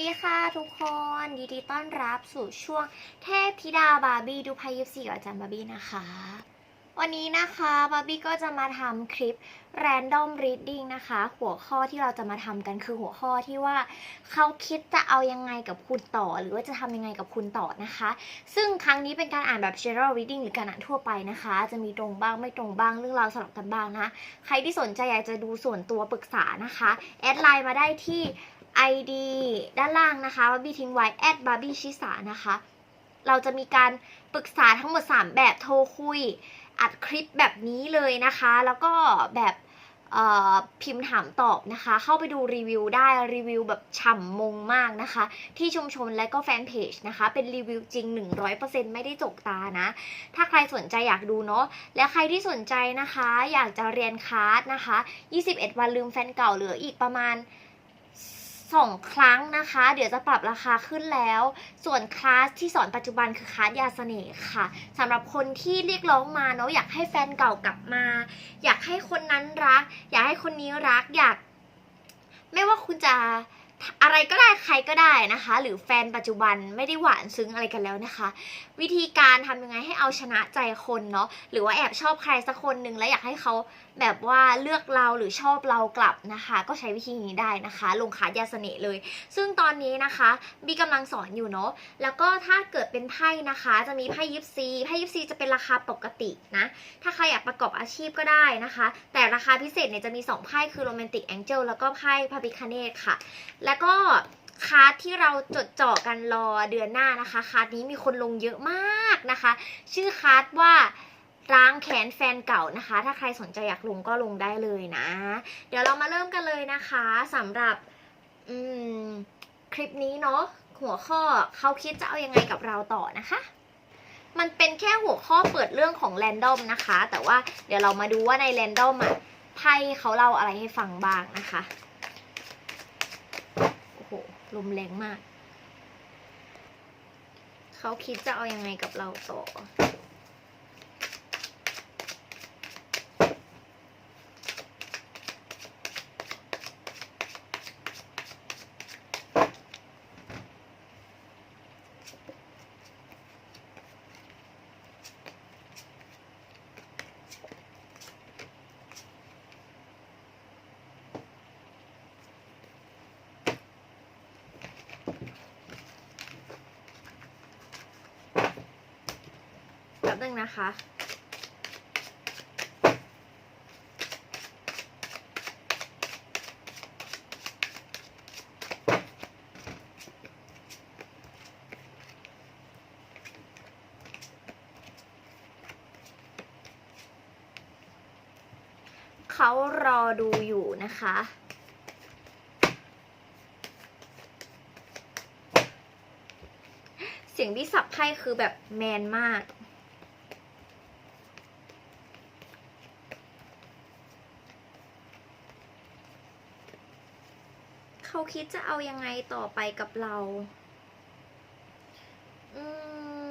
ดีค่ะทุกคนยินดีต้อนรับสู่ช่วงเทพธิดาบาร์บี้ดูพายิปซีกับอาจารย์บาร์บี้นะคะ วันนี้นะคะบาร์บี้ก็จะมาทำคลิป Random Reading นะคะ หัวข้อที่เราจะมาทำกันคือหัวข้อที่ว่า เขาคิดจะเอายังไงกับคุณต่อ หรือว่าจะทำยังไงกับคุณต่อนะคะ ซึ่งครั้งนี้เป็นการอ่านแบบ general reading หรือการอ่านทั่วไปนะคะ จะมีตรงบ้างไม่ตรงบ้างเรื่องราวสลับกันบ้างนะ ใครที่สนใจอยากจะดูส่วนตัวปรึกษานะคะแอดไลน์มาได้ที่ ID ด้านล่างนะคะบาร์บี้ทิ้งไว้แอดบาร์บี้ชิสานะคะ เราจะมีการปรึกษาทั้งหมด 3 แบบโทรคุย อัดคลิปแบบนี้เลยนะคะ แล้วก็แบบพิมพ์ถามตอบนะคะ เข้าไปดูรีวิวได้รีวิวแบบฉ่ำมงมากนะคะ ที่ชุมชนและก็แฟนเพจนะคะ เป็นรีวิวจริง 100%ไม่ได้จกตานะ ถ้าใครสนใจอยากดูเนาะและใครที่สนใจนะคะ อยากจะเรียนคลาสนะคะ 21 วันลืมแฟนเก่าเหลืออีกประมาณ สองครั้งนะคะ เดี๋ยวจะปรับราคาขึ้นแล้ว ส่วนคลาสที่สอนปัจจุบันคือคลาสยาเสน่ห์ค่ะสำหรับคนที่เรียกร้องมาเนาะอยากให้แฟนเก่ากลับมา อยากให้คนนั้นรัก อยากให้คนนี้รักอยาก ไม่ว่าคุณจะอะไรก็ได้ใครก็ได้นะคะ หรือแฟนปัจจุบันไม่ได้หวานซึ้งอะไรกันแล้วนะคะ วิธีการทำยังไงให้เอาชนะใจคนเนาะหรือว่าแอบชอบใครสักคนหนึ่งแล้วอยากให้เขาแบบว่าเลือกเราหรือชอบเรากลับนะคะ ก็ใช้วิธีนี้ได้นะคะ ลงขายาเสน่ห์เลย ซึ่งตอนนี้นะคะบีกำลังสอนอยู่เนาะแล้วก็ถ้าเกิดเป็นไพ่นะคะ จะมีไพ่ยิปซีไพ่ยิปซีจะเป็นราคาปกตินะถ้าใครอยากประกอบอาชีพก็ได้นะคะ แต่ราคาพิเศษเนี่ยจะมี2ไพ่คือโรแมนติกแองเจิลแล้วก็ไพ่พาปิคาเนตค่ะ แล้วก็คาร์ดที่เราจดจ่อกันรอเดือนหน้านะคะ คาร์ดนี้มีคนลงเยอะมากนะคะ ชื่อคาร์ดว่า ร้างแขนแฟนเก่านะคะ ถ้าใครสนใจอยากลงก็ลงได้เลยนะ เดี๋ยวเรามาเริ่มกันเลยนะคะสำหรับคลิปนี้เนาะหัวข้อเขาคิดจะเอายังไงกับเราต่อนะคะ มันเป็นแค่หัวข้อเปิดเรื่องของแรนดอมนะคะ แต่ว่าเดี๋ยวเรามาดูว่าในแรนดอมอะไพ่เขาเล่าอะไรให้ฟังบ้างนะคะโอ้โหลมแรงมาก เขาคิดจะเอายังไงกับเราต่อ ป๊บนึงนะคะ เขารอดูอยู่นะคะเสียงที่สับไพ่คือแบบแมนมาก เขาคิดจะเอายังไงต่อไปกับเรา อืม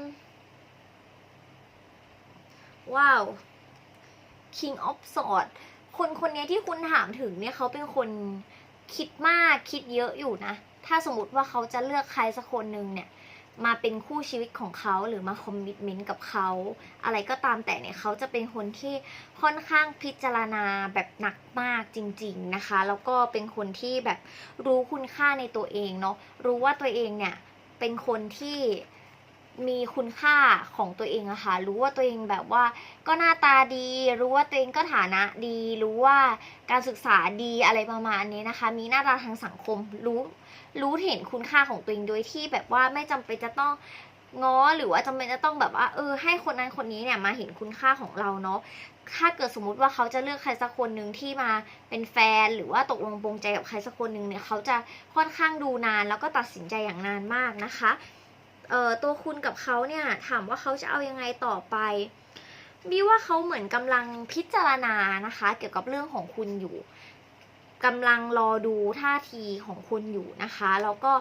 ว้าว King of Sword คนคนนี้ที่คุณถามถึงเนี่ยเขาเป็นคนคิดมากคิดเยอะอยู่นะ ถ้าสมมติว่าเขาจะเลือกใครสักคนหนึ่งเนี่ย มาเป็นคู่ชีวิตของเขาหรือมาคอมมิชเมนต์กับเขาอะไรก็ตามแต่เนี่ยเขาจะเป็นคนที่ค่อนข้างพิจารณาแบบหนักมากจริง ๆนะคะ แล้วก็เป็นคนที่แบบรู้คุณค่าในตัวเองเนาะรู้ว่าตัวเองเนี่ยเป็นคนที่มีคุณค่าของตัวเองอะค่ะรู้ว่าตัวเองแบบว่าก็หน้าตาดี รู้ว่าตัวเองก็ฐานะดี รู้ว่าการศึกษาดีอะไรประมาณนี้นะคะ มีหน้าตาทางสังคมรู้ รู้เห็นคุณค่าของตัวเองโดยที่แบบว่าไม่จำเป็นจะต้องง้อหรือว่าจำเป็นจะต้องแบบว่าเออให้คนนั้นคนนี้เนี่ยมาเห็นคุณค่าของเราเนาะถ้าเกิดสมมุติว่าเขาจะเลือกใครสักคนหนึ่งที่มาเป็นแฟน หรือว่าตกลงปรงใจกับใครสักคนหนึ่งเนี่ยเขาจะค่อนข้างดูนานแล้วก็ตัดสินใจอย่างนานมากนะคะเอ่อตัวคุณกับเขาเนี่ยถามว่าเขาจะเอายังไงต่อไปบีว่าเขาเหมือนกำลังพิจารณานะคะ เกี่ยวกับเรื่องของคุณอยู่ กำลังรอดูท่าทีของคุณอยู่นะคะแล้วก็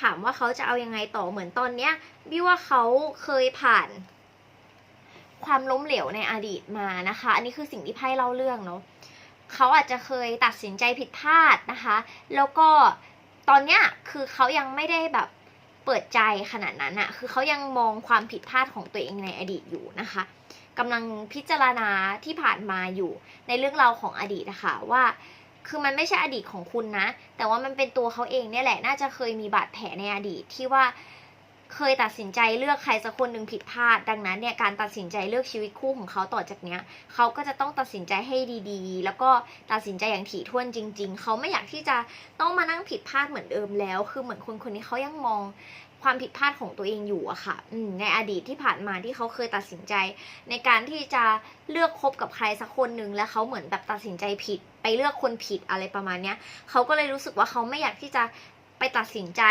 ถามว่าเขาจะเอายังไงต่อเหมือนตอนเนี้ยบีว่าเขาเคยผ่านความล้มเหลวในอดีตมานะคะ อันนี้คือสิ่งที่ไพ่เล่าเรื่องเนาะเขาอาจจะเคยตัดสินใจผิดพลาดนะคะ แล้วก็ตอนเนี้ยคือเขายังไม่ได้แบบเปิดใจขนาดนั้นอะคือเขายังมองความผิดพลาดของตัวเองในอดีตอยู่นะคะกำลังพิจารณาที่ผ่านมาอยู่ในเรื่องราวของอดีตนะคะว่า คือมันไม่ใช่อดีตของคุณนะ แต่ว่ามันเป็นตัวเขาเองเนี่ยแหละ น่าจะเคยมีบาดแผลในอดีตที่ว่าเคยตัดสินใจเลือกใครสักคนหนึ่งผิดพลาด ดังนั้นเนี่ยการตัดสินใจเลือกชีวิตคู่ของเขาต่อจากเนี้ยเขาก็จะต้องตัดสินใจให้ดีๆ แล้วก็ตัดสินใจอย่างถี่ถ้วนจริง ๆ เขาไม่อยากที่จะต้องมานั่งผิดพลาดเหมือนเดิมแล้ว คือเหมือนคนคนนี้เขายังมอง ความผิดพลาดของตัวเองอยู่อะค่ะในอดีตที่ผ่านมาที่เขาเคยตัดสินใจ ในการที่จะเลือกคบกับใครสักคนหนึ่งแล้วเขาเหมือนแบบตัดสินใจผิด ไปเลือกคนผิดอะไรประมาณเนี้ยเขาก็เลยรู้สึกว่าเขาไม่อยากที่จะไปตัดสินใจ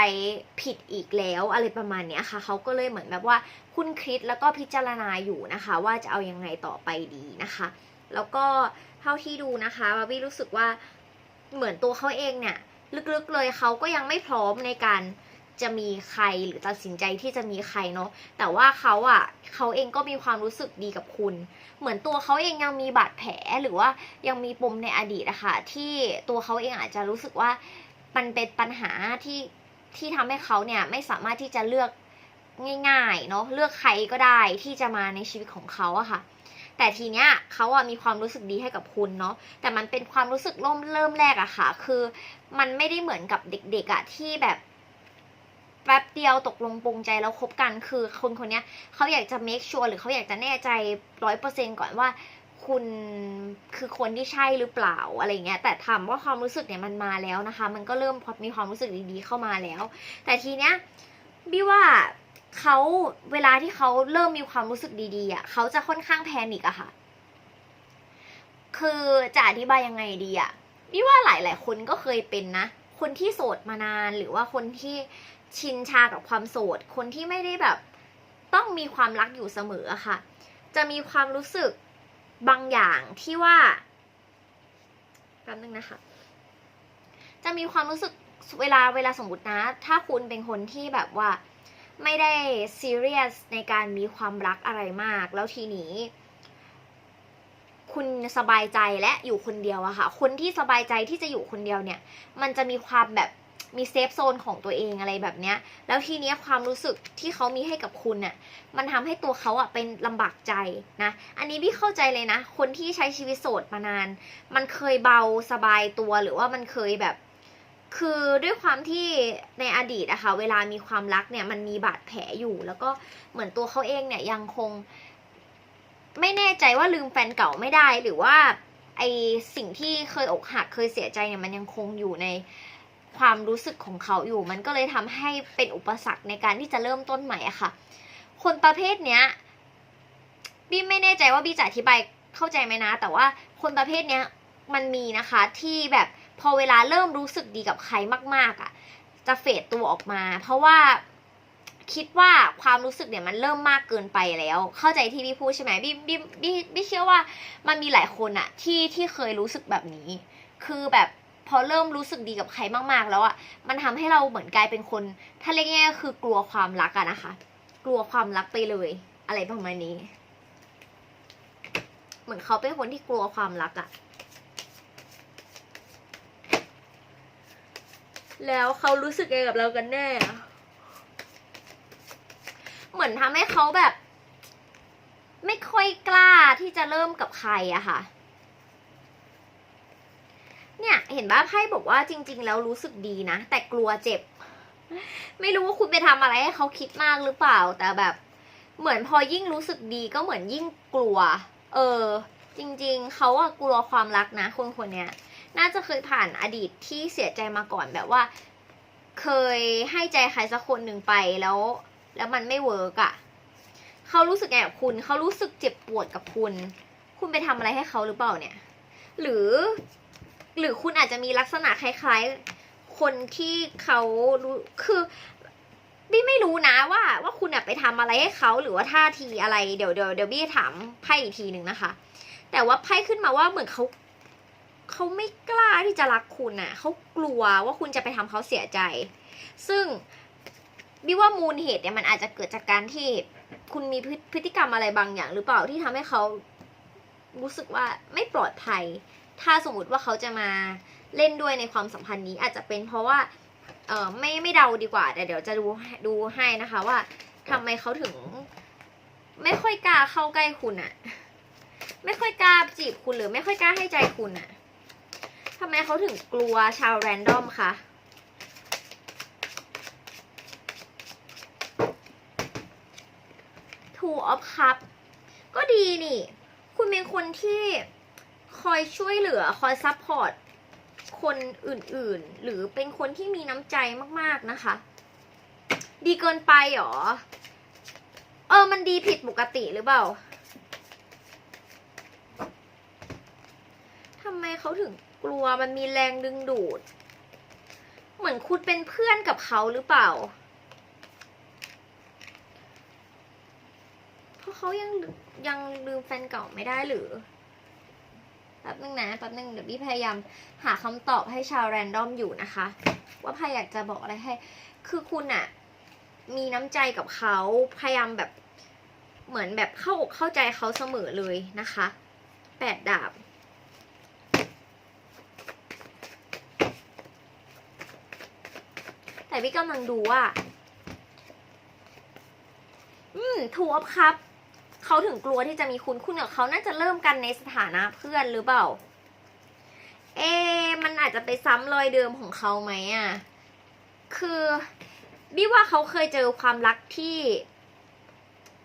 ผิดอีกแล้วอะไรประมาณเนี้ยค่ะ เขาก็เลยเหมือนแบบว่าคุ้นคิดแล้วก็พิจารณาอยู่นะคะ ว่าจะเอายังไงต่อไปดีนะคะ แล้วก็เท่าที่ดูนะคะบาร์บี้รู้สึกว่าเหมือนตัวเขาเองเนี่ยลึกๆเลยเขาก็ยังไม่พร้อมในการ จะมีใครหรือตัดสินใจที่จะมีใครเนาะแต่ว่าเขาอะเขาเองก็มีความรู้สึกดีกับคุณ เหมือนตัวเขาเองยังมีบาดแผลหรือว่ายังมีปมในอดีตอะค่ะที่ตัวเขาเองอาจจะรู้สึกว่ามันเป็นปัญหาที่ที่ทำให้เขาเนี่ยไม่สามารถที่จะเลือกง่ายๆเนาะเลือกใครก็ได้ที่จะมาในชีวิตของเขาอะค่ะ แต่ทีเนี้ยเขาอะมีความรู้สึกดีให้กับคุณเนาะแต่มันเป็นความรู้สึกเริ่มเริ่มแรกอะค่ะ คือมันไม่ได้เหมือนกับเด็กๆอะที่แบบ แป๊บเดียวตกลงปรงใจแล้วคบกันคือคนคนนี้เขาอยากจะ make sure หรือเขาอยากจะแน่ใจร้อยเปอร์เซ็นก่อนว่าคุณคือคนที่ใช่หรือเปล่าอะไรเงี้ยแต่ถามว่าความรู้สึกเนี่ยมันมาแล้วนะคะ มันก็เริ่มพอมีความรู้สึกดีๆเข้ามาแล้ว แต่ทีเนี้ยบี้ว่าเขาเวลาที่เขาเริ่มมีความรู้สึกดีๆอะเขาจะค่อนข้างแพนิกอะค่ะ คือจะอธิบายยังไงดีอะบี้ว่าหลายๆคนก็เคยเป็นนะ คนที่โสดมานานหรือว่าคนที่ ชินชากับความโสด คนที่ไม่ได้แบบต้องมีความรักอยู่เสมอค่ะ จะมีความรู้สึกบางอย่างที่ว่าแป๊บนึงนะคะ จะมีความรู้สึกเวลาเวลาสมมตินะ ถ้าคุณเป็นคนที่แบบว่าไม่ได้ซีเรียสในการมีความรักอะไรมาก แล้วทีนี้ คุณสบายใจและอยู่คนเดียวอะค่ะ คนที่สบายใจที่จะอยู่คนเดียวเนี่ย มันจะมีความแบบ มีเซฟโซนของตัวเองอะไรแบบเนี้ย แล้วทีเนี้ยความรู้สึกที่เขามีให้กับคุณเนี่ยมันทำให้ตัวเขาอะเป็นลำบากใจนะ อันนี้พี่เข้าใจเลยนะ คนที่ใช้ชีวิตโสดมานาน มันเคยเบาสบายตัวหรือว่ามันเคยแบบ คือด้วยความที่ในอดีตอะค่ะ เวลามีความรักเนี่ย มันมีบาดแผลอยู่ แล้วก็เหมือนตัวเขาเองเนี่ยยังคง ไม่แน่ใจว่าลืมแฟนเก่าไม่ได้หรือว่าไอสิ่งที่เคยอกหักเคยเสียใจเนี่ยมันยังคงอยู่ใน ความรู้สึกของเขาอยู่ มันก็เลยทำให้เป็นอุปสรรคในการที่จะเริ่มต้นใหม่อะค่ะ คนประเภทเนี้ยบี้ไม่แน่ใจว่าบี้จะอธิบายเข้าใจไหมนะ แต่ว่าคนประเภทเนี้ยมันมีนะคะที่แบบพอเวลาเริ่มรู้สึกดีกับใครมาก ๆอะ่ะ จะเฟดตัวออกมา เพราะว่าคิดว่าความรู้สึกเนี่ยมันเริ่มมากเกินไปแล้ว เข้าใจที่บี้พูดใช่ไหมบีบีบีบีเชื่อว่ามันมีหลายคนอะที่ที่เคยรู้สึกแบบนี้ คือแบบ พอเริ่มรู้สึกดีกับใครมากๆ แล้วอะมันทำให้เราเหมือนกลายเป็นคน ถ้าเรียกง่ายๆคือกลัวความรักอะนะคะ กลัวความรักไปเลย อะไรประมาณนี้ เหมือนเขาเป็นคนที่กลัวความรักอะแล้วเขารู้สึกยังไงกับเรากันแน่ เหมือนทำให้เขาแบบ ไม่ค่อยกล้าที่จะเริ่มกับใครอะค่ะ เนี่ยเห็นบ้าไพ่บอกว่าจริง ๆ แล้วรู้สึกดีนะ แต่กลัวเจ็บ ไม่รู้ว่าคุณไปทำอะไรให้เขาคิดมากหรือเปล่า แต่แบบ เหมือนพอยิ่งรู้สึกดีก็เหมือนยิ่งกลัว เออ จริง ๆเขาอะกลัวความรักนะ คนคนเนี้ยน่าจะเคยผ่านอดีตที่เสียใจมาก่อนแบบว่า เคยให้ใจใครสักคนหนึ่งไปแล้ว แล้วมันไม่เวิร์กอะเขารู้สึกไงกับคุณเขารู้สึกเจ็บปวดกับคุณ คุณไปทำอะไรให้เขาหรือเปล่าเนี่ย หรือ หรือคุณอาจจะมีลักษณะคล้ายๆ คนที่เขารู้คือบี้ไม่รู้นะว่าว่าคุณไปทำอะไรให้เขาหรือว่าท่าทีอะไรเดี๋ยวเดี๋ยวเดี๋ยวบี้ถามไพ่อีกทีหนึ่งนะคะ แต่ว่าไพ่ขึ้นมาว่าเหมือนเขาเขาไม่กล้าที่จะรักคุณอะเขากลัวว่าคุณจะไปทำเขาเสียใจ ซึ่งบี้ว่ามูลเหตุเนี่ยมันอาจจะเกิดจากการที่คุณมีพฤพฤติกรรมอะไรบางอย่าง หรือเปล่าที่ทำให้เขารู้สึกว่าไม่ปลอดภัย ถ้าสมมติว่าเขาจะมาเล่นด้วยในความสัมพันธ์นี้อาจจะเป็นเพราะว่าเออไม่ไม่เดาดีกว่าแต่เดี๋ยวจะดูดูให้นะคะว่าทำไมเขาถึง ไม่ค่อยกล้าเข้าใกล้คุณอะไม่ค่อยกล้าจีบคุณหรือไม่ค่อยกล้าให้ใจคุณอะทำไมเขาถึงกลัวชาวแรนดอมคะ Two of Cup ก็ดีนี่ คุณเป็นคนที่ คอยช่วยเหลือคอยซัพพอร์ตคนอื่นๆ หรือเป็นคนที่มีน้ำใจมากๆนะคะ ดีเกินไปหรอ เออมันดีผิดปกติหรือเปล่าทำไมเขาถึงกลัวมันมีแรงดึงดูด เหมือนคุณเป็นเพื่อนกับเขาหรือเปล่าเพราะเขายังยังลืมแฟนเก่าไม่ได้หรือ แป๊บนึงนะแป๊บนึงเดี๋ยวพี่พยายามหาคำตอบให้ชาวแรนดอมอยู่นะคะ ว่าพายอยากจะบอกอะไรให้ คือคุณอะมีน้ำใจกับเขาพยายามแบบเหมือนแบบเข้าอกเข้าใจเขาเสมอเลยนะคะแปดดาบแต่พี่กำลังดูว่า อืมทูอัพครับ เขาถึงกลัวที่จะมีคุณคุณกับเขาน่าจะเริ่มกันในสถานะเพื่อนหรือเปล่า เอ มันอาจจะไปซ้ำรอยเดิมของเขาไหมอะ คือบี้ว่าเขาเคยเจอความรักที่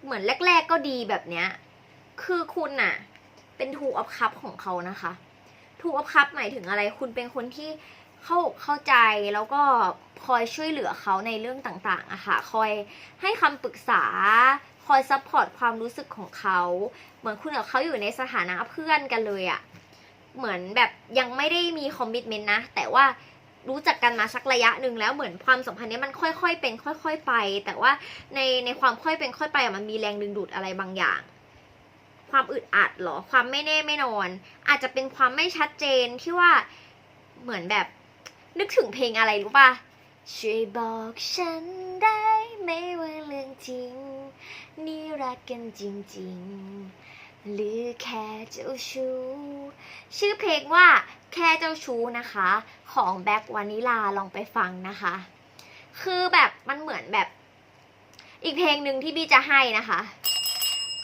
เหมือนแรก ๆก็ดีแบบเนี้ย คือคุณน่ะ เป็นทูอัพคัพของเขานะคะทูอัพคัพหมายถึงอะไร คุณเป็นคนที่เข้าเข้าใจแล้วก็คอยช่วยเหลือเขาในเรื่องต่างๆอะค่ะ คอยให้คำปรึกษา คอยซัพพอร์ตความรู้สึกของเขา เหมือนคุณกับเขาอยู่ในสถานะเพื่อนกันเลยอะเหมือนแบบยังไม่ได้มีคอมมิชเมนต์นะ แต่ว่ารู้จักกันมาสักระยะหนึ่งแล้วเหมือนความสัมพันธ์นี้มันค่อยๆ เป็น ค่อย ๆ ไป แต่ว่าในในความค่อยเป็นค่อยไปมันมีแรงดึงดูดอะไรบางอย่าง ความอึดอัดหรอ ความไม่แน่ไม่นอน อาจจะเป็นความไม่ชัดเจนที่ว่าเหมือนแบบนึกถึงเพลงอะไรรู้ป่ะช่วยบอกฉันได้ไหมว่าเรื่องจริง นี่รักกันจริงๆ หรือแค่เจ้าชู้ ชื่อเพลงว่าแค่เจ้าชู้นะคะ ของแบ็ควานิลาลองไปฟังนะคะ คือแบบมันเหมือนแบบอีกเพลงหนึ่งที่บี้จะให้นะคะ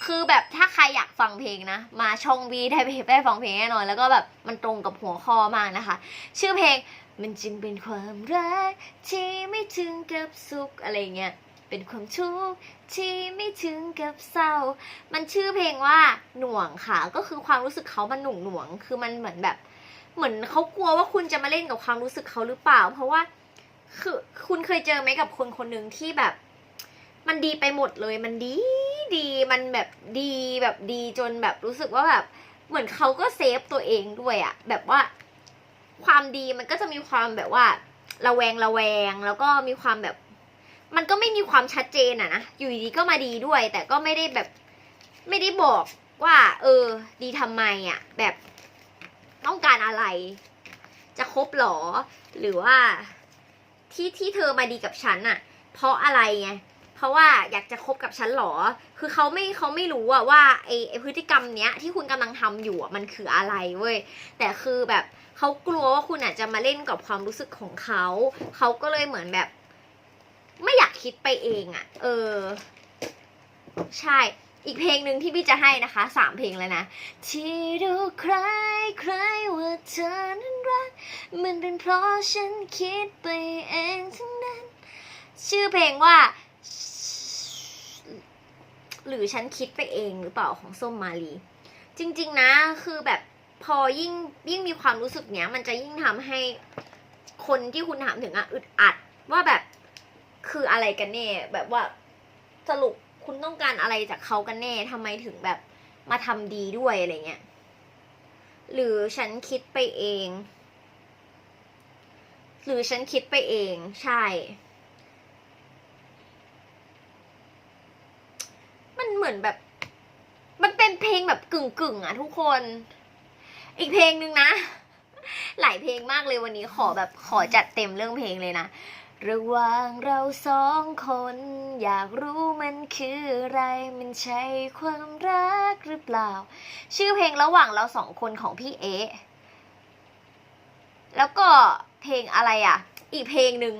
คือแบบถ้าใครอยากฟังเพลงนะ มาช่องบีได้ไปได้ฟังเพลงแน่นอน แล้วก็แบบมันตรงกับหัวข้อมากนะคะ ชื่อเพลงมันจึงเป็นความรักที่ไม่ถึงกับสุขอะไรเงี้ย เป็นความทุกข์ที่ไม่ถึงกับเศร้า มันชื่อเพลงว่าหน่วงค่ะ ก็คือความรู้สึกเขามันหน่วงหน่วง คือมันเหมือนแบบ เหมือนเขากลัวว่าคุณจะมาเล่นกับความรู้สึกเขาหรือเปล่า เพราะว่า คือคุณเคยเจอไหมกับคนคนหนึ่งที่แบบ มันดีไปหมดเลย มันดีดี มันแบบดีแบบดีจนแบบรู้สึกว่าแบบ เหมือนเขาก็เซฟตัวเองด้วยอะแบบว่า ความดีมันก็จะมีความแบบว่าระแวงระแวง แล้วก็มีความแบบ มันก็ไม่มีความชัดเจนอะนะ อยู่ดีๆก็มาดีด้วย แต่ก็ไม่ได้แบบไม่ได้บอกว่า เออ ดีทำไมอะแบบต้องการอะไร จะคบหรอ หรือว่าที่ที่เธอมาดีกับฉันอะเพราะอะไรไงเพราะว่าอยากจะคบกับฉันหรอ คือเขาไม่เขาไม่รู้อะว่าไอไอพฤติกรรมเนี้ยที่คุณกำลังทำอยู่อะมันคืออะไรเว้ย แต่คือแบบเขากลัวว่าคุณอาจจะมาเล่นกับความรู้สึกของเขา เขาก็เลยเหมือนแบบ ไม่อยากคิดไปเองอะเออ ใช่ อีกเพลงหนึ่งที่พี่จะให้นะคะสามเพลงเลยนะ ที่ดูใครใครว่าเธอนั้นรัก มันเป็นเพราะฉันคิดไปเองทั้งนั้น ชื่อเพลงว่า หรือฉันคิดไปเองหรือเปล่าของส้มมาลี จริง ๆ นะคือแบบพอยิ่งยิ่งมีความรู้สึกเนี้ย มันจะยิ่งทำให้คนที่คุณถามถึงอะอึดอัด ว่าแบบ คืออะไรกันแน่ แบบว่าสรุปคุณต้องการอะไรจากเขากันแน่ทำไมถึงแบบมาทำดีด้วยอะไรเงี้ย หรือฉันคิดไปเอง หรือฉันคิดไปเองใช่ มันเหมือนแบบ มันเป็นเพลงแบบกึ่งกึ่งอะทุกคน อีกเพลงหนึ่งนะ หลายเพลงมากเลยวันนี้ขอแบบขอจัดเต็มเรื่องเพลงเลยนะ ระหว่างเราสองคน อยากรู้มันคืออะไร มันใช่ความรักหรือเปล่า ชื่อเพลงระหว่างเราสองคนของพี่เอแล้วก็เพลงอะไรอะ อีกเพลงหนึ่ง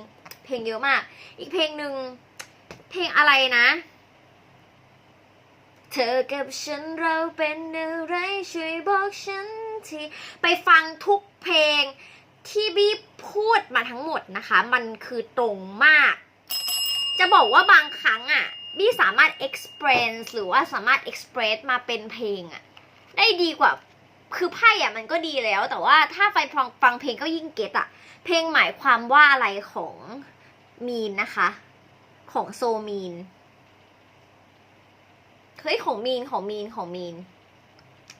เพลงเยอะมาก อีกเพลงหนึ่งเพลงอะไรนะ เธอกับฉันเราเป็นอะไรช่วยบอกฉันทีไปฟังทุกเพลงที่บี้พู ดมาทั้งหมดนะคะ มันคือตรงมาก จะบอกว่าบางครั้งอะบี้สามารถ express หรือว่าสามารถ express มาเป็นเพลงอะ ได้ดีกว่าคือไพ่อะมันก็ดีแล้ว แต่ว่าถ้าไปฟังฟังเพลงก็ยิ่งเก็ตอะเพลงหมายความว่าอะไรของมีนนะคะ ของโซมีนเฮ้ยของมีนของมีนของมีน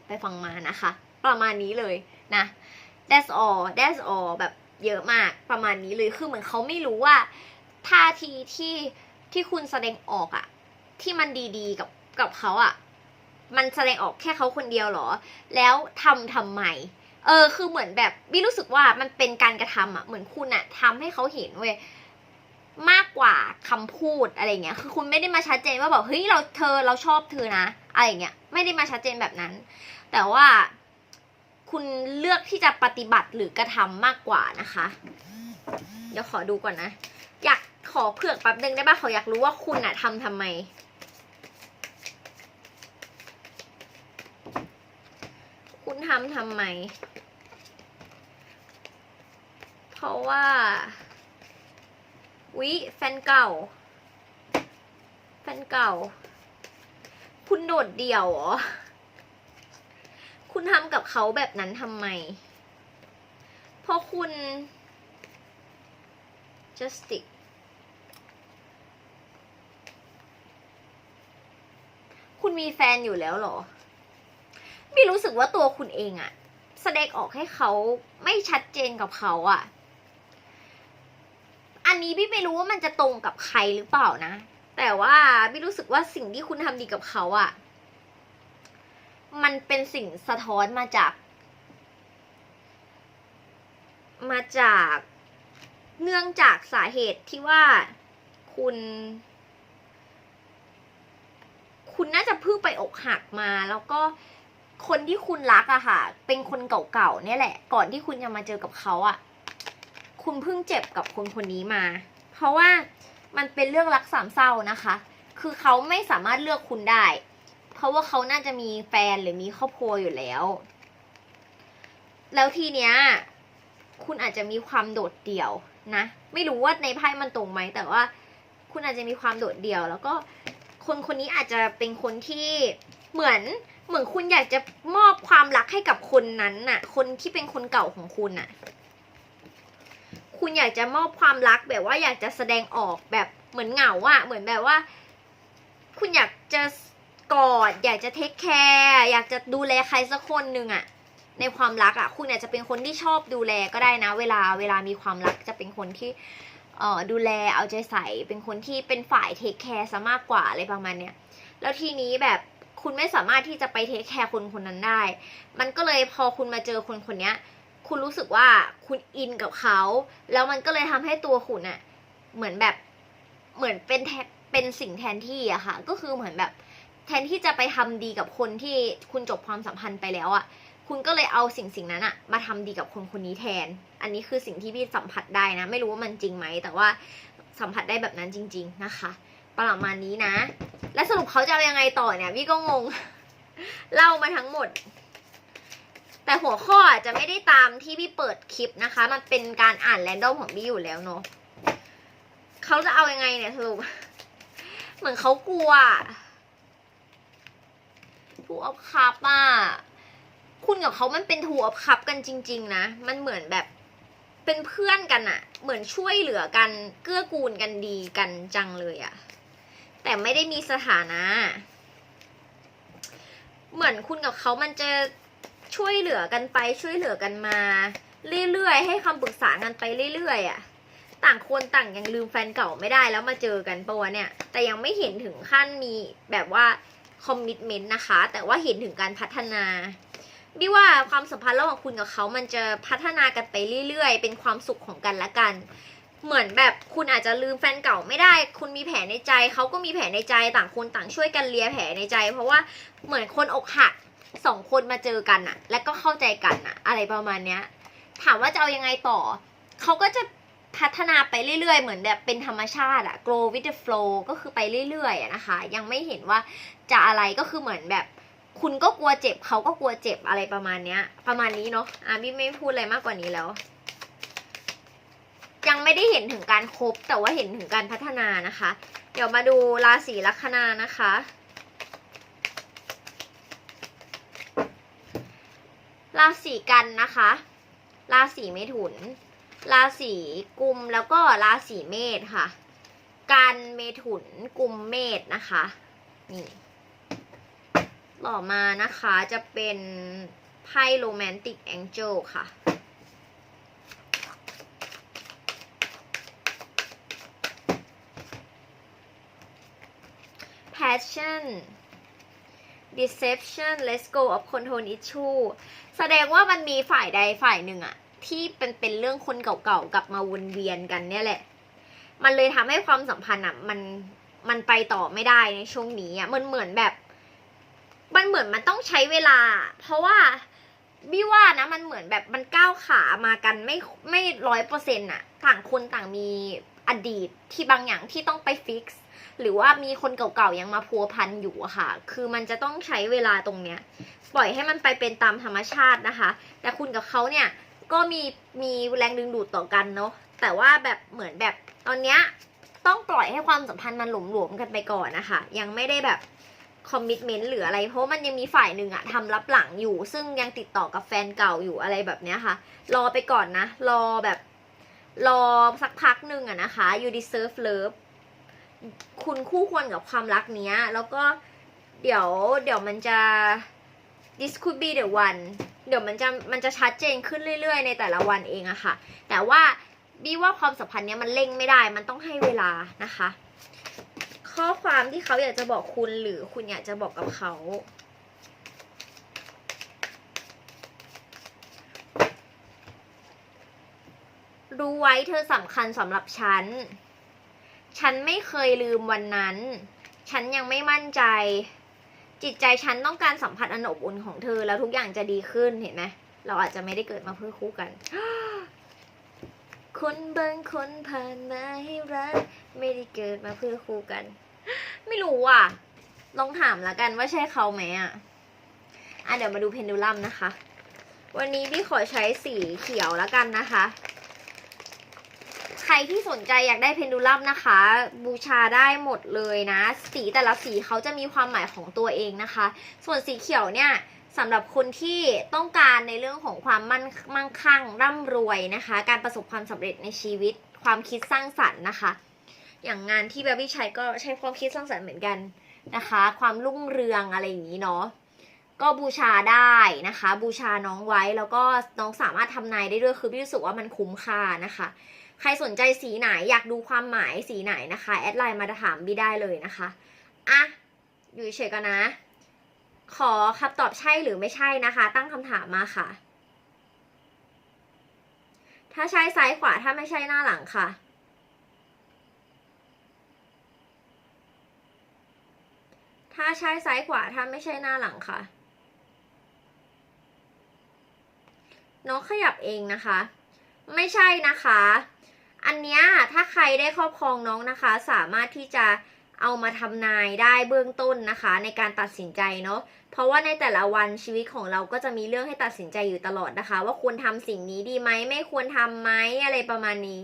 ไปฟังมานะคะ ประมาณนี้เลยนะ that's all that's all แบบ เยอะมากประมาณนี้เลยคือเหมือนเขาไม่รู้ว่าท่าทีที่ที่คุณแสดงออกอะที่มันดีๆกับกับเขาอะมันแสดงออกแค่เขาคนเดียวเหรอ แล้วทำทำไมเออคือเหมือนแบบวิรู้สึกว่ามันเป็นการกระทำอะเหมือนคุณอะทำให้เขาเห็นเว้ยมากกว่าคำพูดอะไรเงี้ยคือคุณไม่ได้มาชัดเจนว่าแบบเฮ้ยเราเธอเราชอบเธอนะอะไรเงี้ยไม่ได้มาชัดเจนแบบนั้น แต่ว่า คุณเลือกที่จะปฏิบัติหรือกระทำมากกว่านะคะ เดี๋ยวขอดูก่อนนะ อยากขอเผือกแป๊บนึงได้ป่ะขาอยากรู้ว่าคุณอะทำทำไม คุณทำทำไม เพราะว่าวิแฟนเก่า แฟนเก่า คุณโดดเดี่ยวเหรอ คุณทำกับเขาแบบนั้นทำไม เพราะคุณ justice คุณมีแฟนอยู่แล้วเหรอไม่รู้สึกว่าตัวคุณเองอะแสดงออกให้เขาไม่ชัดเจนกับเขาอะอันนี้พี่ไม่รู้ว่ามันจะตรงกับใครหรือเปล่านะ แต่ว่าพี่รู้สึกว่าสิ่งที่คุณทำดีกับเขาอะ มันเป็นสิ่งสะท้อนมาจาก มาจากเนื่องจากสาเหตุที่ว่าคุณ คุณน่าจะเพิ่งไปอกหักมา แล้วก็คนที่คุณรักอะค่ะ เป็นคนเก่าๆเนี่ยแหละ ก่อนที่คุณจะมาเจอกับเขาอะคุณเพิ่งเจ็บกับคนคนนี้มา เพราะว่ามันเป็นเรื่องรักสามเศร้านะคะ คือเขาไม่สามารถเลือกคุณได้ เพราะว่าเขาน่าจะมีแฟนหรือมีครอบครัวอยู่แล้ว แล้วทีเนี้ย คุณอาจจะมีความโดดเดี่ยวนะ ไม่รู้ว่าในไพ่มันตรงไหม แต่ว่าคุณอาจจะมีความโดดเดี่ยว แล้วก็คนคนนี้อาจจะเป็นคนที่เหมือนเหมือนคุณอยากจะมอบความรักให้กับคนนั้นน่ะ คนที่เป็นคนเก่าของคุณน่ะ คุณอยากจะมอบความรักแบบว่าอยากจะแสดงออกแบบเหมือนเหงาอะเหมือนแบบว่า คุณอยากจะ กอด อยากจะเทคแคร์อยากจะดูแลใครสักคนหนึ่งอะในความรักอะคุณอาจจะเป็นคนที่ชอบดูแลก็ได้นะ เวลาเวลามีความรักจะเป็นคนที่เอ่อดูแลเอาใจใส่เป็นคนที่เป็นฝ่ายเทคแคร์ซะมากกว่าอะไรประมาณเนี้ยแล้วทีนี้แบบคุณไม่สามารถที่จะไปเทคแคร์คนคนนั้นได้ มันก็เลยพอคุณมาเจอคนคนเนี้ยคุณรู้สึกว่าคุณอินกับเขา แล้วมันก็เลยทำให้ตัวคุณอะเหมือนแบบเหมือนเป็นแทนเป็นสิ่งแทนที่อะค่ะ ก็คือเหมือนแบบ แทนที่จะไปทำดีกับคนที่คุณจบความสัมพันธ์ไปแล้วอะคุณก็เลยเอาสิ่งสิ่งนั้นอะมาทำดีกับคนคนนี้แทน อันนี้คือสิ่งที่พี่สัมผัสได้นะ ไม่รู้ว่ามันจริงไหม แต่ว่าสัมผัสได้แบบนั้นจริง ๆนะคะ ประมาณนี้นะ และสรุปเขาจะเอายังไงต่อเนี่ยพี่ก็งง เล่ามาทั้งหมด แต่หัวข้ออาจจะไม่ได้ตามที่พี่เปิดคลิปนะคะ มันเป็นการอ่านแรนดอมของพี่อยู่แล้วเนาะเขาจะเอายังไงเนี่ยสรุป เหมือนเขากลัว ทูอัพคัพอะคุณกับเขามันเป็นทูอัพคัพกันจริง ๆ นะ มันเหมือนแบบเป็นเพื่อนกันอะเหมือนช่วยเหลือกัน เกื้อกูลกันดีกันจังเลยอะแต่ไม่ได้มีสถานะ เหมือนคุณกับเขามันจะช่วยเหลือกันไปช่วยเหลือกันมา เรื่อยๆ ให้คำปรึกษากันไปเรื่อยๆอะต่างคนต่างยังลืมแฟนเก่าไม่ได้แล้วมาเจอกันปะวะเนี่ย แต่ยังไม่เห็นถึงขั้นมีแบบว่า คอมมิชเมนต์นะคะ แต่ว่าเห็นถึงการพัฒนาบิว่าความสัมพันธ์ระหว่างคุณกับเขามันจะพัฒนากันไปเรื่อยๆ เป็นความสุขของกันและกัน เหมือนแบบคุณอาจจะลืมแฟนเก่าไม่ได้ คุณมีแผลในใจ เขาก็มีแผลในใจ ต่างคนต่างช่วยกันเลียแผลในใจ เพราะว่าเหมือนคนอกหักสองคนมาเจอกันอะและก็เข้าใจกันอะอะไรประมาณเนี้ย ถามว่าจะเอายังไงต่อ เขาก็จะพัฒนาไปเรื่อยๆ เหมือนแบบเป็นธรรมชาติอะ grow with the flow ก็คือไปเรื่อยๆอะนะคะ ยังไม่เห็นว่า จะอะไรก็คือเหมือนแบบ คุณก็กลัวเจ็บเขาก็กลัวเจ็บอะไรประมาณเนี้ย ประมาณนี้เนาะอะพี่ไม่พูดอะไรมากกว่านี้แล้ว ยังไม่ได้เห็นถึงการคบแต่ว่าเห็นถึงการพัฒนานะคะ เดี๋ยวมาดูราศีลัคนานะคะราศีกันนะคะ ราศีเมถุน ราศีกุมแล้วก็ราศีเมษค่ะ กันเมถุนกุมเมษนะคะ นี่ ต่อมานะคะจะเป็นไพ่โรแมนติกแองเจิลค่ะ passion deception let's go of control issue แสดงว่ามันมีฝ่ายใดฝ่ายหนึ่งอะที่เป็นเป็นเรื่องคนเก่าๆกลับมาวนเวียนกันเนี่ยแหละ มันเลยทำให้ความสัมพันธ์อะมันมันไปต่อไม่ได้ในช่วงนี้อะมันเหมือนแบบ มันเหมือนมันต้องใช้เวลา เพราะว่าบี้ว่านะมันเหมือนแบบมันก้าวขามากันไม่ไม่ร้อยเปอร์เซ็นต์อะต่างคนต่างมีอดีตที่บางอย่างที่ต้องไปฟิกซ์หรือว่ามีคนเก่าๆยังมาพัวพันอยู่อะค่ะ คือมันจะต้องใช้เวลาตรงเนี้ย ปล่อยให้มันไปเป็นตามธรรมชาตินะคะ แต่คุณกับเขาเนี่ยก็มีมีแรงดึงดูดต่อกันเนาะ แต่ว่าแบบเหมือนแบบตอนเนี้ยต้องปล่อยให้ความสัมพันธ์มันหลวมๆกันไปก่อนนะคะ ยังไม่ได้แบบ คอมมิชเมนต์หรืออะไร เพราะมันยังมีฝ่ายหนึ่งอะทำรับหลังอยู่ ซึ่งยังติดต่อกับแฟนเก่าอยู่อะไรแบบเนี้ยค่ะ รอไปก่อนนะ รอแบบ รอสักพักหนึ่งอะนะคะ you deserve love คุณคู่ควรกับความรักเนี้ย แล้วก็เดี๋ยวเดี๋ยวมันจะ this could be the one เดี๋ยวมันจะมันจะชัดเจนขึ้นเรื่อยๆ ในแต่ละวันเองอะค่ะ แต่ว่าบี้ว่าความสัมพันธ์เนี้ยมันเร่งไม่ได้ มันต้องให้เวลานะคะ ข้อความที่เขาอยากจะบอกคุณหรือคุณอยากจะบอกกับเขา รู้ไว้เธอสำคัญสำหรับฉัน ฉันไม่เคยลืมวันนั้น ฉันยังไม่มั่นใจ จิตใจฉันต้องการสัมผัสอันอบอุ่นของเธอแล้วทุกอย่างจะดีขึ้นเห็นไหมเราอาจจะไม่ได้เกิดมาเพื่อคู่กันคนบางคนผ่านมาให้รักไม่ได้เกิดมาเพื่อคู่กัน ไม่รู้อะ ลองถามละกันว่าใช่เขาไหมอะ อะเดี๋ยวมาดูเพนดูลัมนะคะ วันนี้พี่ขอใช้สีเขียวละกันนะคะ ใครที่สนใจอยากได้เพนดูลัมนะคะ บูชาได้หมดเลยนะ สีแต่ละสีเขาจะมีความหมายของตัวเองนะคะ ส่วนสีเขียวเนี่ยสำหรับคนที่ต้องการในเรื่องของความมั่นมั่งคั่งร่ำรวยนะคะ การประสบความสำเร็จในชีวิต ความคิดสร้างสรรค์นะคะ อย่างงานที่แบบวิชัยก็ใช้ความคิดสร้างสรรค์เหมือนกันนะคะ ความรุ่งเรืองอะไรอย่างนี้เนาะก็บูชาได้นะคะ บูชาน้องไว้แล้วก็น้องสามารถทำนายได้ด้วยคือพี่รู้สึกว่ามันคุ้มค่านะคะ ใครสนใจสีไหนอยากดูความหมายสีไหนนะคะแอดไลน์มาถามบี้ได้เลยนะคะอะอยู่เฉยกันนะ ขอคำตอบใช่หรือไม่ใช่นะคะ ตั้งคำถามมาค่ะ ถ้าใช่ซ้ายขวาถ้าไม่ใช่หน้าหลังค่ะ ถ้าใช่ซ้ายขวาถ้าไม่ใช่หน้าหลังค่ะ น้องขยับเองนะคะ ไม่ใช่นะคะ อันเนี้ยถ้าใครได้ครอบครองน้องนะคะ สามารถที่จะเอามาทำนายได้เบื้องต้นนะคะ ในการตัดสินใจเนาะเพราะว่าในแต่ละวันชีวิตของเราก็จะมีเรื่องให้ตัดสินใจอยู่ตลอดนะคะ ว่าควรทำสิ่งนี้ดีไหมไม่ควรทำไหมอะไรประมาณนี้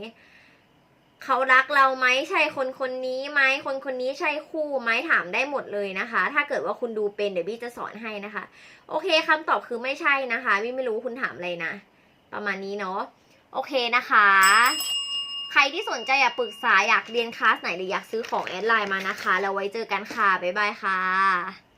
เขารักเราไหมใช่คนคนนี้ไหมคนคนนี้ใช่คู่ไหมถามได้หมดเลยนะคะ ถ้าเกิดว่าคุณดูเป็นเดี๋ยวบี้จะสอนให้นะคะ โอเคคำตอบคือไม่ใช่นะคะบี้ไม่รู้คุณถามอะไรนะ ประมาณนี้เนาะโอเคนะคะ ใครที่สนใจอยากปรึกษาอยากเรียนคลาสไหนหรืออยากซื้อของแอดไลน์มานะคะ แล้วไว้เจอกันค่ะบ๊ายบายค่ะ